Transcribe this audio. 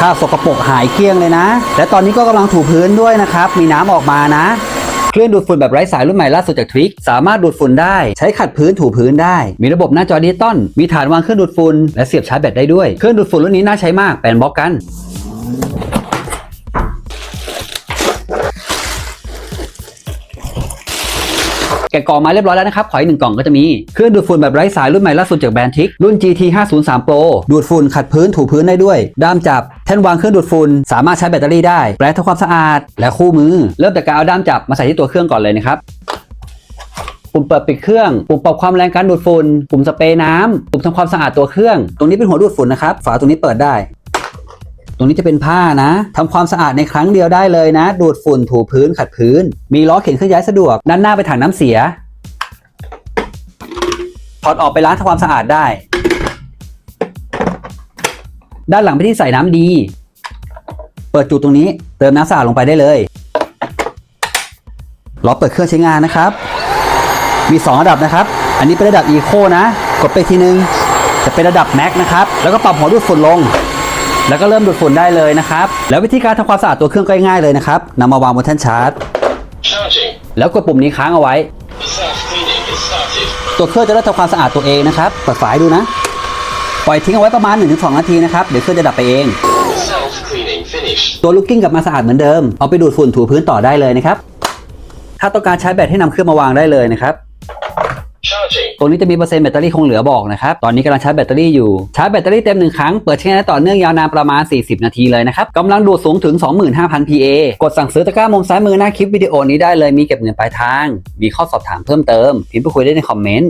คราบสกปรกหายเกลี้ยงเลยนะ และตอนนี้ก็กำลังถูพื้นด้วยนะครับ มีน้ำออกมานะเครื่องดูดฝุ่นแบบไร้สายรุ่นใหม่ล่าสุดจากทริกสามารถดูดฝุ่นได้ ใช้ขัดพื้นถูพื้นได้ มีระบบหน้าจอดิจิตอลมีฐานวางเครื่องดูดฝุ่นและเสียบชาร์จแบตได้ด้วยเครื่องดูดฝุ่นรุ่นนี้น่าใช้มากแปลนบล็อกกันแกะกล่องมาเรียบร้อยแล้วนะครับ ขออีกหนึ่งกล่องก็จะมี เครื่องดูดฝุ่นแบบไร้สายรุ่นใหม่ล่าสุดจากแบรนด์ทิกรุ่น GT 503 Pro ดูดฝุ่นขัดพื้นถูพื้นได้ด้วย ด้ามจับ แท่นวางเครื่องดูดฝุ่นสามารถใช้แบตเตอรี่ได้แปรงทำความสะอาด และคู่มือ เริ่มจากการเอาด้ามจับมาใส่ที่ตัวเครื่องก่อนเลยนะครับปุ่มเปิดปิดเครื่องปุ่มปรับความแรงการดูดฝุ่นปุ่มสเปรย์น้ำปุ่มทำความสะอาดตัวเครื่อง ตรงนี้เป็นหัวดูดฝุ่นนะครับ ฝาตรงนี้เปิดได้ ตรงนี้จะเป็นผ้านะทำความสะอาดในครั้งเดียวได้เลยนะ ดูดฝุ่นถูพื้นขัดพื้น มีล้อเข็นเคลื่อนย้ายสะดวกด้านหน้าไปถังน้ำเสียถอดออกไปล้างทำความสะอาดได้ ด้านหลังไปนที่ใส่น้ำดี เปิดจุดตรงนี้ เติมน้ำสะอาดลงไปได้เลยล้อเปิดเครื่องใช้งานนะครับ มี 2 ระดับนะครับ อันนี้เป็นระดับ Eco นะ กดไปทีนึง จะเป็นระดับ Max นะครับ แล้วก็ปรับหัวดูดฝุ่นลง แล้วก็เริ่มดูดฝุ่นได้เลยนะครับ แล้ววิธีการทำความสะอาดตัวเครื่องก็ง่ายๆเลยนะครับนำมาวางบนแท่นชาร์จ Charging. แล้วกดปุ่มนี้ค้างเอาไว้ Self cleaning is started. ตัวเครื่องจะเริ่มทำความสะอาดตัวเองนะครับ เปิดฝาให้ดูนะ ปล่อยทิ้งเอาไว้ประมาณ 1-2 นาทีนะครับ เดี๋ยวเครื่องจะดับไปเอง Self cleaning finished. ตัวลูกกิ้งกลับมาสะอาดเหมือนเดิม เอาไปดูดฝุ่นถูพื้นต่อได้เลยนะครับ ถ้าต้องการใช้แบตให้นำเครื่องมาวางได้เลยนะครับ Charging. ตรงนี้จะมีเปอร์เซ็นต์แบตเตอรี่คงเหลือบอกนะครับ ตอนนี้กำลังชาร์จแบตเตอรี่อยู่ ชาร์จแบตเตอรี่เต็มหนึ่งครั้ง เปิดใช้งานได้ต่อเนื่องยาวนานประมาณ 40 นาทีเลยนะครับกำลังดูดสูงถึง 25,000 PA กดสั่งซื้อตะกร้ามุมซ้ายมือหน้าคลิปวิดีโอนี้ได้เลย มีเก็บเงินปลายทาง มีข้อสอบถามเพิ่มเติม พิมพ์ไปคุยได้ในคอมเมนต์